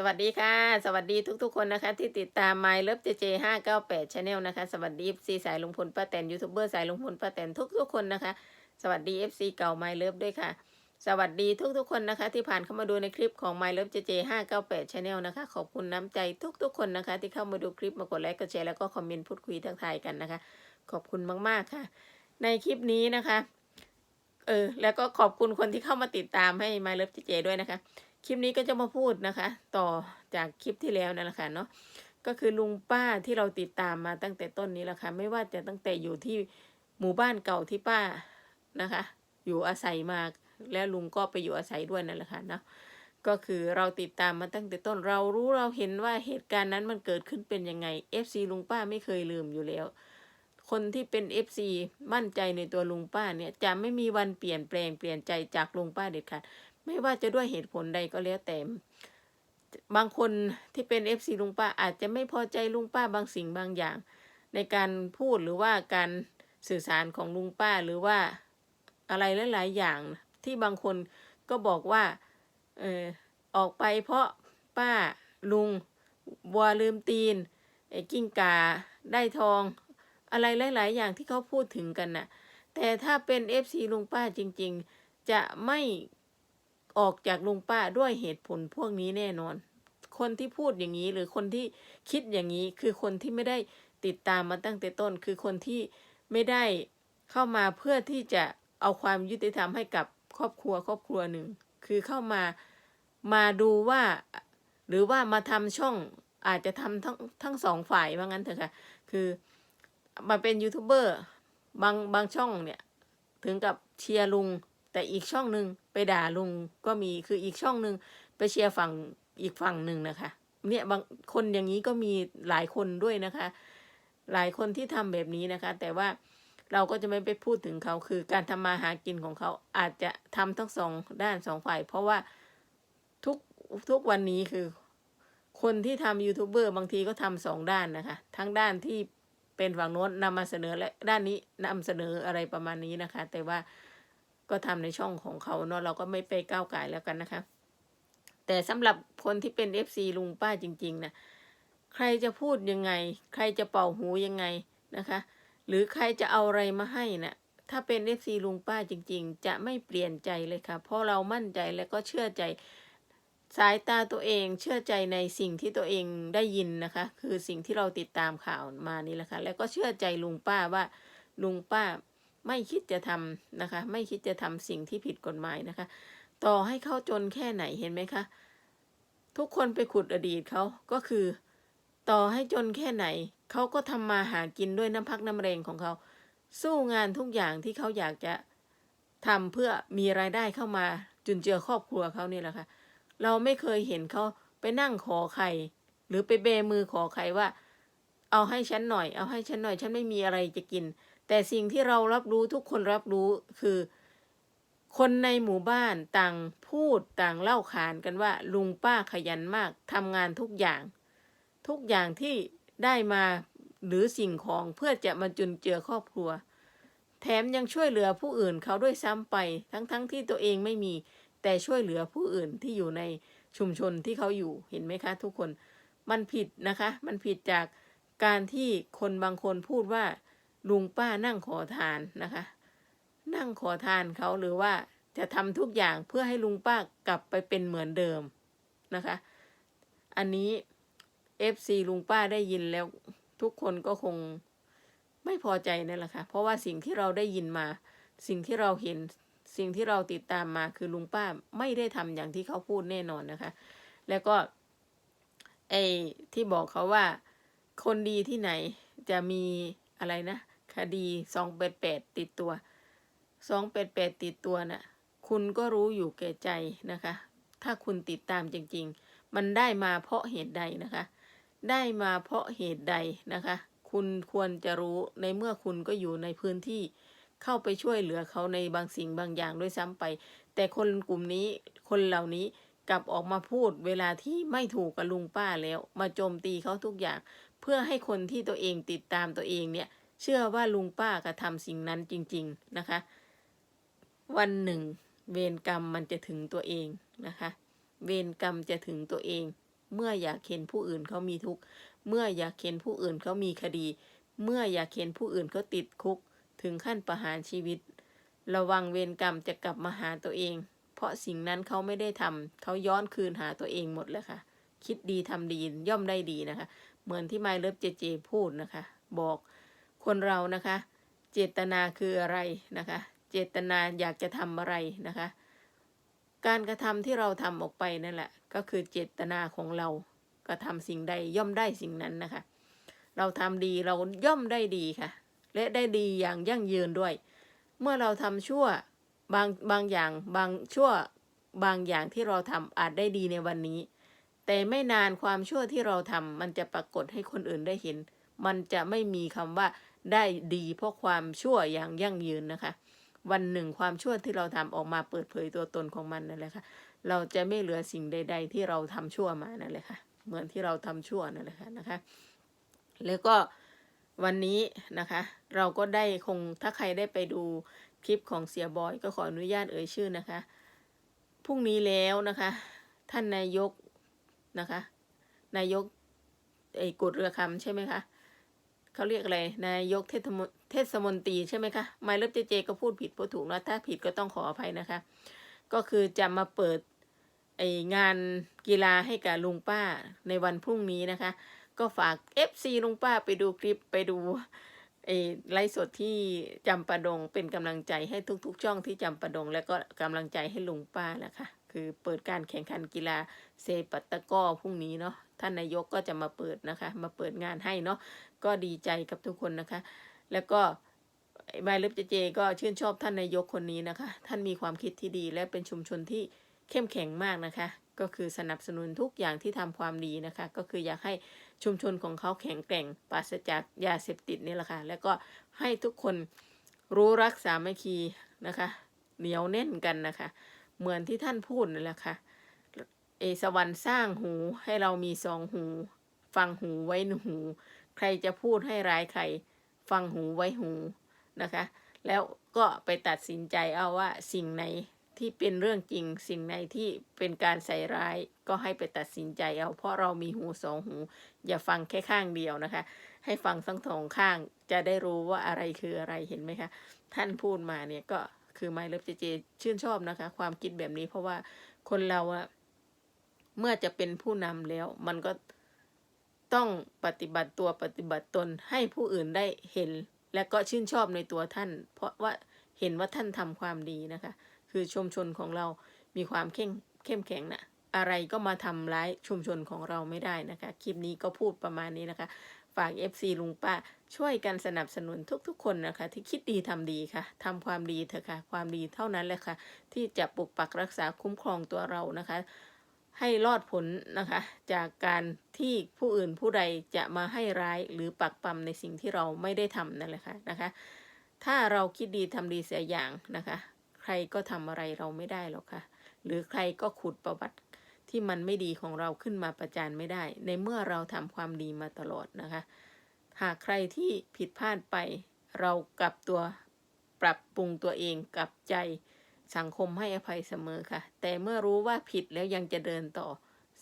สวัสดีค่ะ สวัสดีทุกๆคนนะคะ ที่ติดตาม My Love JJ 598 Channel นะคะ สวัสดี FC สายลุงพลป้าแตนยูทูบเบอร์สายลุงพลป้าแตนทุกๆคนนะคะ สวัสดี FC เก่า My Love ด้วยค่ะ สวัสดีทุกๆคนนะคะ ที่ผ่านเข้ามาดูในคลิปของ My Love JJ 598 Channel นะคะ ขอบคุณน้ำใจทุกๆคนนะคะ ที่เข้ามาดูคลิปมากดไลค์กดแชร์แล้วก็คอมเมนต์พูดคุยทักทายกันนะคะ ขอบคุณมากๆค่ะ ในคลิปนี้นะคะเออแล้วก็ขอบคุณคนที่เข้ามาติดตามให้ My Love JJ ด้วยนะคะ คลิปนี้ก็จะมาพูดนะคะ ต่อจากคลิปที่แล้วนั่นแหละค่ะเนาะก็คือลุงป้าที่เราติดตามมาตั้งแต่ต้นนี้แหละค่ะไม่ว่าจะตั้งแต่อยู่ที่หมู่บ้านเก่าที่ป้านะคะ อยู่อาศัยมาแล้วลุงก็ไปอยู่อาศัยด้วยนั่นแหละค่ะเนาะก็คือเราติดตามมาตั้งแต่ต้นเรารู้เราเห็นว่าเหตุการณ์นั้นมันเกิดขึ้นเป็นยังไง FC ลุงป้าไม่เคยลืมอยู่แล้ว คนที่เป็น FC มั่นใจในตัวลุงป้าเนี่ยจะไม่มีวันเปลี่ยนแปลงเปลี่ยนใจจากลุงป้าเด็ดขาด ไม่ว่าจะด้วยเหตุผลใดก็แล้วแต่บางคนที่เป็นเอฟซีลุงป้าอาจจะไม่พอใจลุงป้าบางสิ่งบางอย่าง ในการพูดหรือว่าการสื่อสารของลุงป้าหรือว่าอะไรหลาย ๆ อย่าง ที่บางคนก็บอกว่าเออออกไปเพราะป้าลุงวัวลืมตีนไอ้กิ้งกาได้ทอง อะไรหลาย ๆ อย่างที่เขาพูดถึงกันน่ะแต่ถ้าเป็นเอฟซีลุงป้าจริง ๆ จะไม่ ออกจากลุงป้าด้วยเหตุผลพวกนี้แน่นอน คนที่พูดอย่างนี้หรือคนที่คิดอย่างนี้คือคนที่ไม่ได้ติดตามมาตั้งแต่ต้น คือคนที่ไม่ได้เข้ามาเพื่อที่จะเอาความยุติธรรมให้กับครอบครัวครอบครัวหนึ่ง คือเข้ามามาดูว่า หรือว่ามาทำช่องอาจจะทำทั้งทั้งสองฝ่ายว่างั้นเถอะค่ะ คือมาเป็นยูทูบเบอร์บางบางช่องเนี่ย ถึงกับเชียร์ลุง แต่อีกช่องหนึ่งไปด่าลุงก็มีคืออีกช่องหนึ่งไปเชียร์ฝั่งอีกฝั่งหนึ่งนะคะ เนี่ยบางคนอย่างนี้ก็มีหลายคนด้วยนะคะ หลายคนที่ทำแบบนี้นะคะ แต่ว่าเราก็จะไม่ไปพูดถึงเขาคือการทำมาหากินของเขาอาจจะทำทั้งสองด้านสองฝ่าย เพราะว่าทุกทุกวันนี้คือ คนที่ทำยูทูบเบอร์บางทีก็ทำสองด้านนะคะ ทั้งด้านที่เป็นฝั่งโน้นนำมาเสนอและด้านนี้นำเสนออะไรประมาณนี้นะคะ แต่ว่า ก็ทำในช่องของเขาเนาะเราก็ไม่ไปก้าวไก่แล้วกันนะคะ แต่สำหรับคนที่เป็น FC ลุงป้าจริงๆนะใครจะพูดยังไง ใครจะเป่าหูยังไงนะคะ หรือใครจะเอาอะไรมาให้นะถ้าเป็น FC ลุงป้าจริง ๆ จะไม่เปลี่ยนใจเลยค่ะ เพราะเรามั่นใจและก็เชื่อใจสายตาตัวเองเชื่อใจในสิ่งที่ตัวเองได้ยินนะคะ คือสิ่งที่เราติดตามข่าวมานี่แหละค่ะแล้วก็เชื่อใจลุงป้าว่าลุงป้า ไม่คิดจะทำนะคะ ไม่คิดจะทำสิ่งที่ผิดกฎหมายนะคะ ต่อให้เขาจนแค่ไหนเห็นไหมคะ ทุกคนไปขุดอดีตเขาก็คือ ต่อให้จนแค่ไหน เขาก็ทำมาหากินด้วยน้ำพักน้ำแรงของเขา สู้งานทุกอย่างที่เขาอยากจะทำเพื่อมีรายได้เข้ามาจุนเจือครอบครัวเขานี่แหละค่ะ เราไม่เคยเห็นเขาไปนั่งขอใคร หรือไปเบมือขอใครว่า เอาให้ฉันหน่อย เอาให้ฉันหน่อย ฉันไม่มีอะไรจะกิน แต่สิ่งที่เรารับรู้ทุกคนรับรู้คือ คนในหมู่บ้านต่างพูดต่างเล่าขานกันว่า ลุงป้าขยันมากทำงานทุกอย่าง ทุกอย่างที่ได้มาหรือสิ่งของเพื่อจะมาจุนเจือครอบครัว แถมยังช่วยเหลือผู้อื่นเขาด้วยซ้ำไป ทั้งๆทที่ตัวเองไม่มี แต่ช่วยเหลือผู้อื่นที่อยู่ในชุมชนที่เขาอยู่เห็นไหมคะ ทุกคน มันผิดนะคะ มันผิดจากการที่คนบางคนพูดว่า ลุงป้านั่งขอทานนะคะ นั่งขอทานเขาหรือว่าจะทำทุกอย่างเพื่อให้ลุงป้ากลับไปเป็นเหมือนเดิมนะคะ อันนี้ FC ลุงป้าได้ยินแล้วทุกคนก็คงไม่พอใจนั่นแหละค่ะ เพราะว่าสิ่งที่เราได้ยินมา สิ่งที่เราเห็น สิ่งที่เราติดตามมาคือลุงป้าไม่ได้ทำอย่างที่เขาพูดแน่นอนนะคะ แล้วก็ไอ้ที่บอกเขาว่า คนดีที่ไหนจะมีอะไรนะ ดีสองแปดแปดติดตัวสองแปดแปดติดตัวน่ะคุณก็รู้อยู่แก่ใจนะคะ ถ้าคุณติดตามจริง ๆ มันได้มาเพราะเหตุใดนะคะ ได้มาเพราะเหตุใดนะคะ คุณควรจะรู้ในเมื่อคุณก็อยู่ในพื้นที่เข้าไปช่วยเหลือเขาในบางสิ่งบางอย่างด้วยซ้ำไป แต่คนกลุ่มนี้คนเหล่านี้กลับออกมาพูดเวลาที่ไม่ถูกกับลุงป้าแล้ว มาโจมตีเขาทุกอย่าง เพื่อให้คนที่ตัวเองติดตามตัวเองเนี่ย เชื่อว่าลุงป้ากระทำสิ่งนั้นจริง ๆนะคะ วันหนึ่ง เวรกรรมมันจะถึงตัวเองนะคะ เวรกรรมจะถึงตัวเอง เมื่ออยากเห็นผู้อื่นเขามีทุกข์เมื่ออยากเห็นผู้อื่นเขามีคดี เมื่ออยากเห็นผู้อื่นเขาติดคุก ถึงขั้นประหารชีวิต ระวังเวรกรรมจะกลับมาหาตัวเอง เพราะสิ่งนั้นเขาไม่ได้ทำเขาย้อนคืนหาตัวเองหมดแล้วค่ะ คิดดีทำดีย่อมได้ดีนะคะ เหมือนที่ไมเลิฟเจเจพูดนะคะ บอก คนเรานะคะ เจตนาคืออะไรนะคะ เจตนาอยากจะทำอะไรนะคะ การกระทำที่เราทำออกไปนั่นแหละ ก็คือเจตนาของเรากระทำสิ่งใดย่อมได้สิ่งนั้นนะคะ เราทำดีเราย่อมได้ดีค่ะ และได้ดีอย่างยั่งยืนด้วย เมื่อเราทำชั่วบางบางอย่างบางชั่วบางอย่างที่เราทำอาจได้ดีในวันนี้ แต่ไม่นานความชั่วที่เราทำมันจะปรากฏให้คนอื่นได้เห็น มันจะไม่มีคำว่า ได้ดีเพราะความชั่วอย่างยั่งยืนนะคะ วันหนึ่งความชั่วที่เราทำออกมาเปิดเผยตัวตนของมันนั่นแหละค่ะ เราจะไม่เหลือสิ่งใด ๆ ที่เราทำชั่วมานั่นแหละค่ะ เหมือนที่เราทำชั่วนั่นแหละค่ะนะคะ แล้วก็วันนี้นะคะ เราก็ได้คงถ้าใครได้ไปดูคลิปของเสียบอยก็ขออนุญาตเอ่ยชื่อนะคะพรุ่งนี้แล้วนะคะ ท่านนายกนะคะ นายกไอ้กดเรือคำใช่ไหมคะ เขาเรียกอะไรนายกเทศมนเทศมนตรีใช่ไหมคะไมล์เลิฟเจเจก็พูดผิดพูดถูกนะถ้าผิดก็ต้องขออภัยนะคะ ก็คือจะมาเปิดไองานกีฬาให้กับลุงป้าในวันพรุ่งนี้นะคะ ก็ฝาก FC ลุงป้าไปดูคลิปไปดูไอไลฟ์สดที่จำปาดงเป็นกำลังใจให้ทุกๆ ช่องที่จำปาดง แล้วก็กำลังใจให้ลุงป้าแหละค่ะ คือเปิดการแข่งขันกีฬาเซปัตตะก้อพรุ่งนี้เนาะท่านนายกก็จะมาเปิดนะคะ มาเปิดงานให้เนาะก็ดีใจกับทุกคนนะคะ แล้วก็ไมล์เลิฟเจเจ ก็ชื่นชอบท่านนายกคนนี้นะคะ ท่านมีความคิดที่ดีและเป็นชุมชนที่เข้มแข็งมากนะคะ ก็คือสนับสนุนทุกอย่างที่ทำความดีนะคะ ก็คืออยากให้ชุมชนของเขาแข็งแกร่งปราศจากยาเสพติดนี่แหละค่ะ แล้วก็ให้ทุกคนรู้รักสามัคคีนะคะ เหนียวแน่นกันนะคะ เหมือนที่ท่านพูดนั่นแหละค่ะ เอสวรรค์สร้างหูให้เรามีสองหู ฟังหูไว้หนหู ใครจะพูดให้ร้ายใคร ฟังหูไว้หูนะคะ แล้วก็ไปตัดสินใจเอาว่าสิ่งไหนที่เป็นเรื่องจริง สิ่งไหนที่เป็นการใส่ร้าย ก็ให้ไปตัดสินใจเอา เพราะเรามีหูสองหู อย่าฟังแค่ข้างเดียวนะคะ ให้ฟังทั้งสองข้างจะได้รู้ว่าอะไรคืออะไรเห็นไหมคะ ท่านพูดมาเนี่ยก็ คือไมเลิฟเจเจชื่นชอบนะคะ ความคิดแบบนี้เพราะว่าคนเราอะเมื่อจะเป็นผู้นำแล้ว มันก็ต้องปฏิบัติตัวปฏิบัติตนให้ผู้อื่นได้เห็น และก็ชื่นชอบในตัวท่าน เพราะว่าเห็นว่าท่านทำความดีนะคะ คือชุมชนของเรามีความเข้มเข้มแข็งนะอะไรก็มาทำร้ายชุมชนของเราไม่ได้นะคะ คลิปนี้ก็พูดประมาณนี้นะคะ ฝาก FC ลุงป้า ช่วยกันสนับสนุนทุกๆ คนนะคะ ที่คิดดีทำดีค่ะทำความดีเถอะค่ะ ความดีเท่านั้นแหละค่ะ ที่จะปกปักรักษาคุ้มครองตัวเรานะคะ ให้รอดผลนะคะ จากการที่ผู้อื่นผู้ใดจะมาให้ร้ายหรือปักปั๊มในสิ่งที่เราไม่ได้ทำนั่นแหละค่ะนะคะ ถ้าเราคิดดีทำดีเสียอย่างนะคะ ใครก็ทำอะไรเราไม่ได้หรอกค่ะ หรือใครก็ขุดประวัติ ที่มันไม่ดีของเราขึ้นมาประจานไม่ได้ ในเมื่อเราทำความดีมาตลอดนะคะ หากใครที่ผิดพลาดไป เรากลับตัวปรับปรุงตัวเองกลับใจสังคมให้อภัยเสมอค่ะ แต่เมื่อรู้ว่าผิดแล้วยังจะเดินต่อ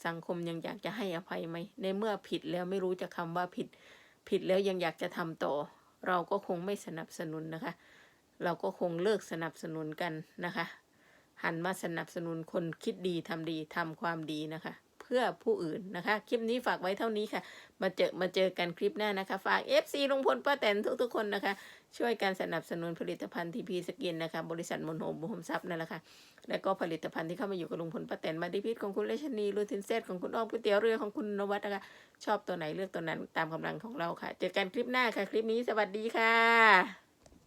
สังคมยังอยากจะให้อภัยไหม ในเมื่อผิดแล้วไม่รู้จะคำว่าผิด ผิดแล้วยังอยากจะทำต่อ เราก็คงไม่สนับสนุนนะคะ เราก็คงเลิกสนับสนุนกันนะคะ หันมาสนับสนุนคนคิดดีทำดีทำความดีนะคะ เพื่อผู้อื่นนะคะ คลิปนี้ฝากไว้เท่านี้ค่ะ มาเจอมาเจอกันคลิปหน้านะคะ ฝาก FC ลุงพลป้าแตนทุกๆคนนะคะ ช่วยกันสนับสนุนผลิตภัณฑ์ทีพีสกินนะคะ บริษัทมนโหมบุหมทรัพย์นั่นแหละค่ะ แล้วก็ผลิตภัณฑ์ที่เข้ามาอยู่กับลุงพลป้าแตนมาดิพิษของคุณเลชนีลูทินเซตของคุณอ้อมก๋วยเตี๋ยวเรือของคุณนวัดนะคะ ชอบตัวไหนเลือกตัวนั้นตามกำลังของเราค่ะ เจอกันคลิปหน้าค่ะ คลิปนี้สวัสดีค่ะ